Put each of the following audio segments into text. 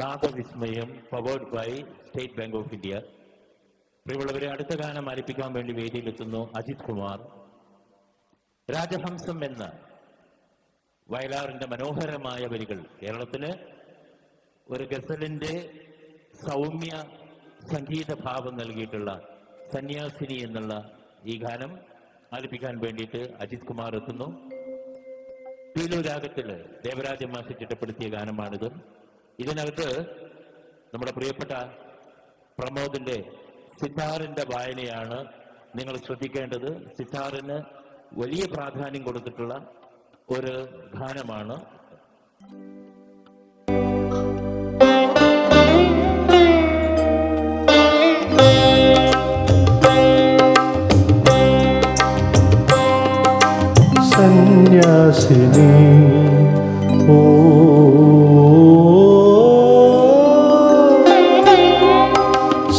നാദവിസ്മയം powered by State Bank of India പ്രിയമുള്ളവരെ അടുത്ത ഗാനം ആലപിക്കാൻ വേണ്ടി വേദിയിലെത്തുന്നു അജിത് കുമാർ. രാജഹംസം എന്ന വയലാറിന്റെ മനോഹരമായ വരികൾ. കേരളത്തിന് ഒരു ഗസലിന്റെ സൗമ്യ സംഗീത ഭാവം നൽകിയിട്ടുള്ള സന്യാസിനി എന്നുള്ള ഈ ഗാനം ആലപിക്കാൻ വേണ്ടിയിട്ട് അജിത് കുമാർ എത്തുന്നു. പീലു രാഗത്തിൽ ദേവരാജ ചിട്ടപ്പെടുത്തിയ ഗാനമാണിത്. ഇതിനകത്ത് നമ്മുടെ പ്രിയപ്പെട്ട പ്രമോദിന്റെ സിത്താറിന്റെ വായനയാണ് നിങ്ങൾ ശ്രദ്ധിക്കേണ്ടത്. സിത്താറിന് വലിയ പ്രാധാന്യം കൊടുത്തിട്ടുള്ള ഒരു ഗാനമാണ്. സന്യാസിനി ഓ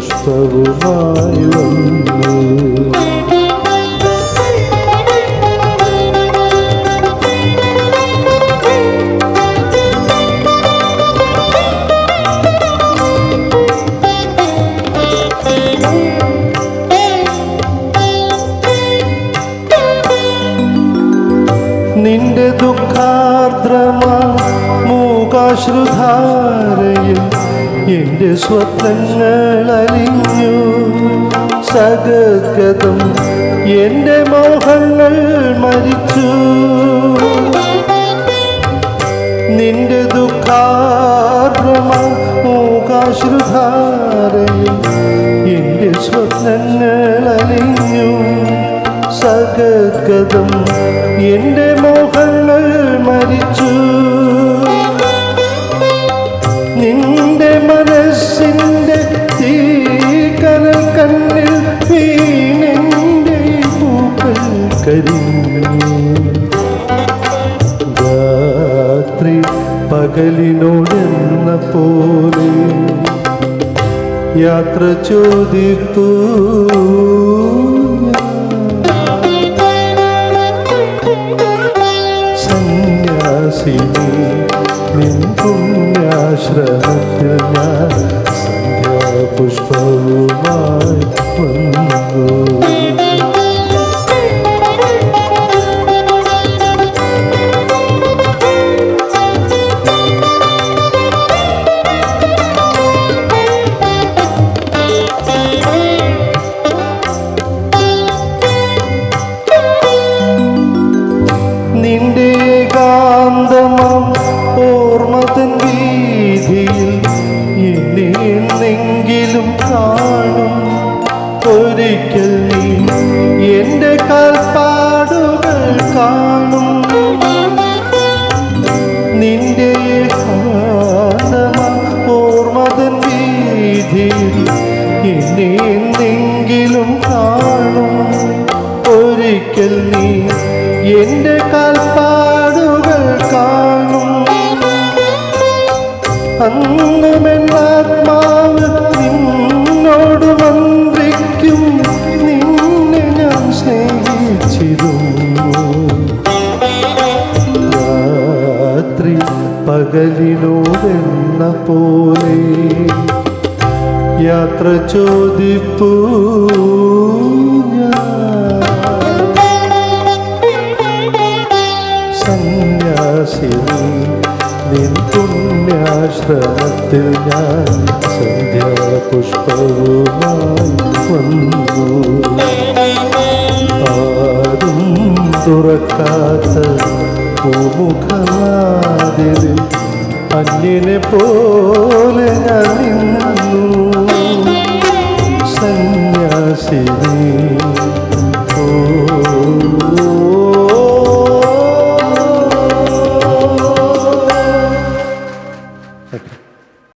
പുഷ്പവുമായി വന്നു നിന്റെ ദുഃഖാർദ്രമാ മൂകാശ്രുധാരയിൽ എന്റെ സ്വപ്നങ്ങൾ അലിഞ്ഞു. സഗഗതം എന്റെ മോഹങ്ങൾ മരിച്ചു. നിന്റെ ദുഃഖാർദ്രമാ എന്റെ സ്വപ്നങ്ങൾ അലിഞ്ഞു. സഗഗതം എന്റെ മോഹങ്ങൾ മരിച്ചു. പകലിനോടെന്ന പോലെ യാത്ര ചോദിത്തു. സന്യാസിനി നിൻ പുണ്യാശ്രമത്തിൽ ഞാൻ കാണും. നിന്റെ ഓർമ്മതൻ വീതിയിൽ എന്നെ എന്നെങ്കിലും കാണും. ഒരിക്കൽ നീ എന്റെ കാൽപ്പാടുകൾ കാണും. അന്നുമെന്നാത്മാവ് പകലിനോടെന്ന പോലെ യാത്ര ചോദിപ്പൂ സന്യാസിനി നിൻ പുണ്യാശ്രമത്തിൽ ഞാൻ സന്ധ്യാപുഷ്പവുമായി വന്നു. ആരും തുറക്കാത്ത പൂമുഖവാതിലിൽ അന്യനെ പോലെ ഞാൻ നിന്നു. സന്യാസിനി.